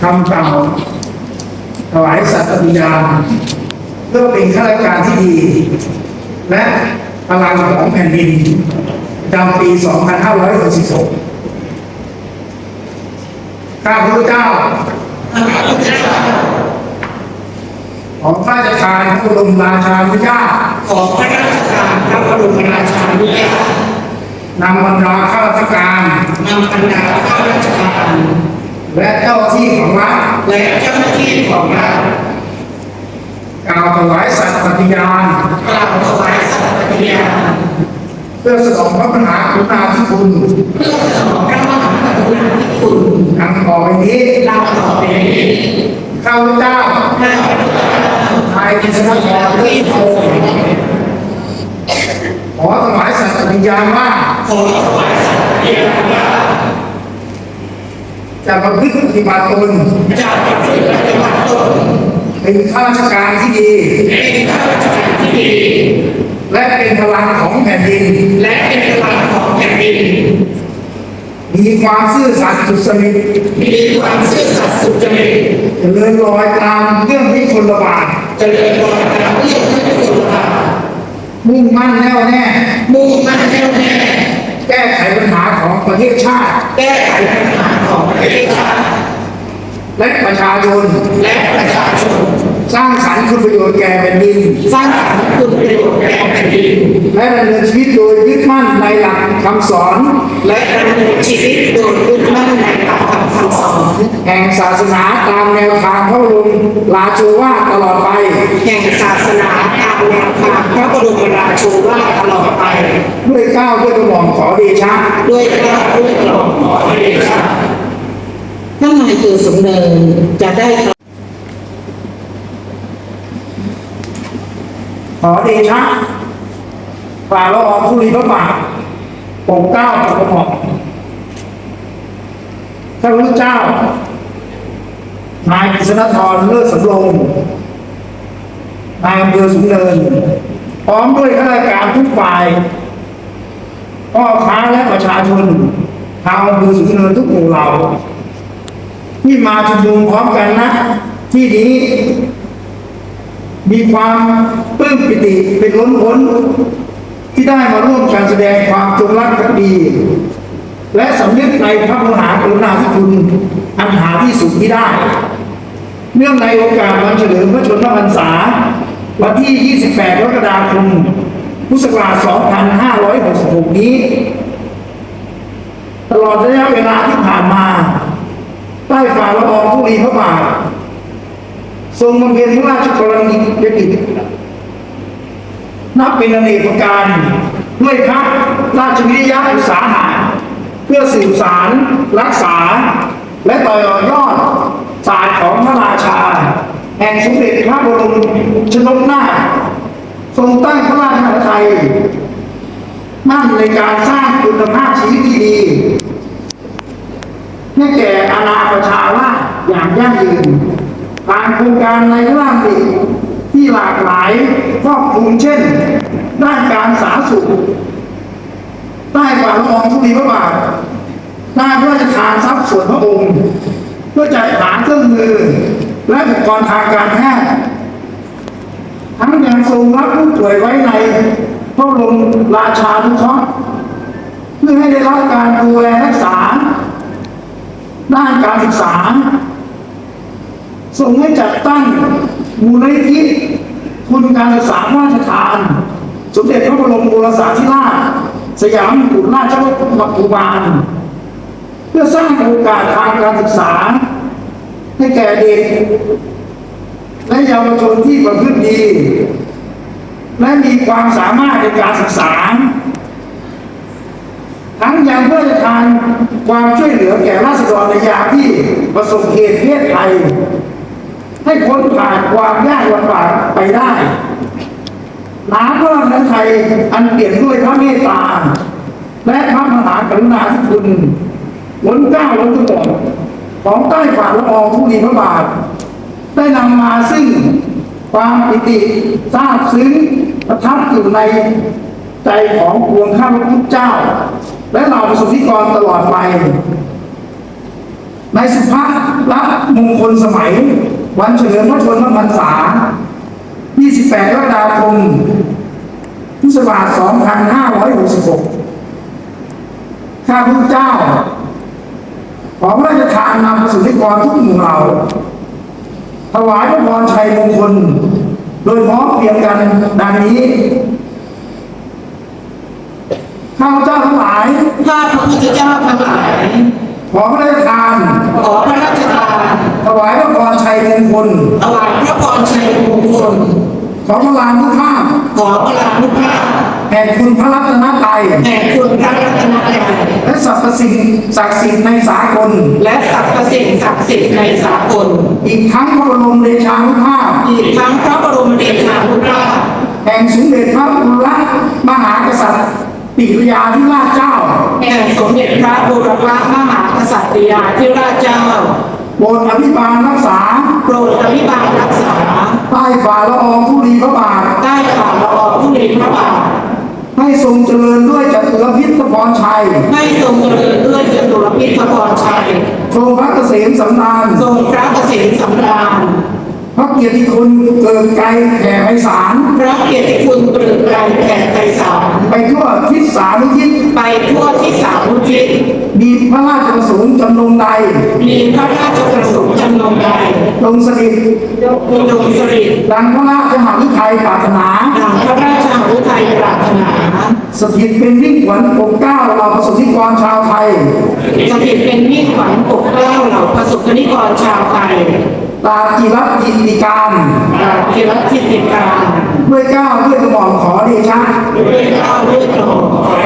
คำกล่าวถวายสัตย์ปฏิญาณเพื่อเป็นข้าราชการที่ดี และพลังของแผ่นดินประจำปี 2566ข้าพระเจ้าของพระราชทานพระบรมราชานุญาตของพระราชทานพระบรมราชานุญาต นำบรรดาข้าราชการนำบรรดาข้าราชการ และเจ้าหน้าที่ของรัฐและเจ้าหน้าที่ของรัฐกล่าวถวายสัตย์ปฏิญาณกล่าวถวายสัตย์ปฏิญาณเพื่อสนองพระปัญหากรุณาธิคุณเพื่อสนองพระมหากรุณาธิคุณดังต่อไปนี้เราต่อไปนี้ข้าพเจ้าข้าพเจ้านายกิษณพรเลิศโพขอถวาย สัตย์ปฏิญาณว่าขอถวายสัตย์ปฏิญาณว่าจะประพฤติปฏิบัติตนจะประพฤติปฏิบัติตนเป็นข้าราชการที่ดีเป็นข้าราชการที่ดี และเป็นพลังของแผ่นดิน และเป็นพลังของแผ่นดิน มีความซื่อสัตย์สุจริตมีความซื่อสัตย์สุจริตเจริญรอยตามเรื่องที่คนระบาดเจริญรอยตามเรื่องที่คุณท มุ่งมั่นแน่วแน่ำมุ่งมั่นแน่วแน่แก้ไขปัญหาของประเทศชาติ แก้ไขปัญหาของประเทศชาติ และประชาชนและประชาชน สร้างสรรค์คุณประโยชน์แก่แผ่นดิน สร้างสรรค์คุณประโยชน์แก่แผ่นดิน และดำเนินชีวิตโดยยึดมั่นในหลักคำสอน และดำเนินชีวิตโดยยึดมั่นในหลัก ธรรมคำสอนแห่งศาสนาตามแนวทางพระบรมราโชวาทตลอดไป แห่งศาสนาตามแนวทางพระบรมราโชวาทตลอดไป ด้วยเกล้าวด้วยกระหม่อมขอเดชะ ด้วยพระด้วยกล่อมขอเดชะท่านนายคือสมเนินจะได้ขอเดชะฝ่าละอองธุลีพระบาทปกเกล้ากับกระหม่อม ข้านพเจ้านายกฤษณธรเลิศสำรงนายอำเภอสูงเนิน พร้อมด้วยข้าราชการทุกฝ่ายพ่อค้าและประชาชนชาวอำเภอสูงเนินทุกหมู่เหล่าที่มาชุมนุมพร้อมกันนะ ที่นี้มีความปลื้มปิติเป็นล้นพ้นที่ได้มาร่วมกันแสดงความจงรักภักดี และสำนึกในพระมหากรุณาธิคุณอันหาที่สุดที่ได้ เนื่องในโอกาสวันเฉลิมพระชนมพรรษา วันที่ 28กรกฎาคมพุทธศักราช 2566 นี้ ตลอดระยะเวลาที่ผ่านมา ใต้ฝ่าละอองธุลีพระบาท ทรงบำเพ็ญพระราชกรณียกิจนับเป็นอเนกประการด้วยพระราชวิริยะอุตสาหะ เพื่อสืบสารรักษา และต่อยอดศาสตร์ของพระราชา แห่งสมเด็จพระบรมชนกนาถทรงตั้งพระราชาไทยมั่นในการสร้างคุณภาพชีวิตที่ดีให้แก่อาณาประชาราอย่างยั่งยืนผ่านโครงการในพระราชดำริที่หลากหลายครอบคลุมเช่น ด้านการสาธารณสุข ใต้ฝ่าละองธุลีพระบาทด้านพระราชทานทรัพย์ส่วนพระองค์เพื่อจัดหาเครื่องมือ และอุปกรณ์ทางการแพทย์ทั้งยังทรงรับผู้ป่วยไว้ในพระบรมราชานุเคราะห์เพื่อให้ได้รับการดูแลรักษา ด้านการศึกษาส่งให้จัดตั้งมูลนิธิทุนการศึกษาพระราชทานสมเด็จพระบรมโอรสาธิราช สยามกุฎราชกุมารเพื่อสร้างโอกาสทางการศึกษา ให้แก่เด็ก และเยาวชนที่ประพฤติดี และมีความสามารถในการศึกษา ทั้งยังเพื่อจะทานความช่วยเหลือแก่ราษฎรในยามที่ประสบเหตุเพศภัยให้พ้นผ่านความยากลำบากไปได้ น้ำพระราชไทยอันเปลี่ยนด้วยพระเมตตา และพระมหากรุณาธิคุณล้นเก้าล้นกระหม่อมของใต้ฝ่าละอองธุลีพระบาท ได้นำมาซึ่งความปิติซาบซึ้งประทับอยู่ในใจของปวงข้าพระพุทธเจ้า และเหล่าประสบนิกรตลอดไป ในสุภาพรับมงคลสมัย วันเฉลิมพระชนมพรรษา 28กรกฎาคมพุทธศักราช2566 ข้าพเจ้า ขอพระราชทานนำประสบนิกรทุกหมู่เหล่า ถวายพระพรชัยมงคล โดยพร้อมเพรียงกันดังนี้ข้าพเจ้าทั้งหลาย ข้าพระพุทธเจ้าทั้งหลาย ขอพระราชทาน ขอพระราชทาน ถวายพระพรชัยมงคล ถวายพระพรชัยมงคล ขอพระลานทุกข้าพขอพระลานุภาพแห่งคุณพระรัตนตรัยแห่งคุณพระรัตนตรัยและสรรพสิ่งศักดิ์สิทธิ์ในสากล และสรรพสิ่งศักดิ์สิทธิ์ในสากล อีกทั้งพระบรมเดชานุภาพ อีกทั้งพระบรมเดชานุภาพแห่งสมเด็จพระบุรมหากษัตริย์ปิยาธิราชเจ้า แห่งสมเด็จพระบูรพมหากษัตริยาธิราชเจ้าโปรดอภิบาลรักษา โปรดอภิบาลรักษา ให้ทรงเจริญด้วยจัตุรพิษพรชัย ให้ทรงเจริญด้วยจตุรพิธพรชัย ทรงพระเกษมสำราญ ทรงพระเกษมสำราญพระเกียรติคุณเกินไกลแผ่ไพศาลพระเกียรติคุณเกริกไกรแผ่ไพศาลไปทั่วทิศสานุทิศไปทั่วที่สามทิศมีพระราชประสงค์จำนงใดมีพระราชประสงค์จำนงใด ลงสถิตอุดมสริตดังพระราชมหาวิทยปรารถนาดังพระราชาวุทัยปรารถนาสถิตเป็นวิ่งขวัญปกเกล้าเราประสบนิกรชาวไทยสถิตเป็นมิ่งขวัญปกเกล้าเหล่าประสบกนิกรชาวไทยตามจิรัติติการตราบที่รัทิติการ ด้วยเกล้าด้วยกระหม่อมขอเดชะด้วยเกล้าด้วยกระหม่อม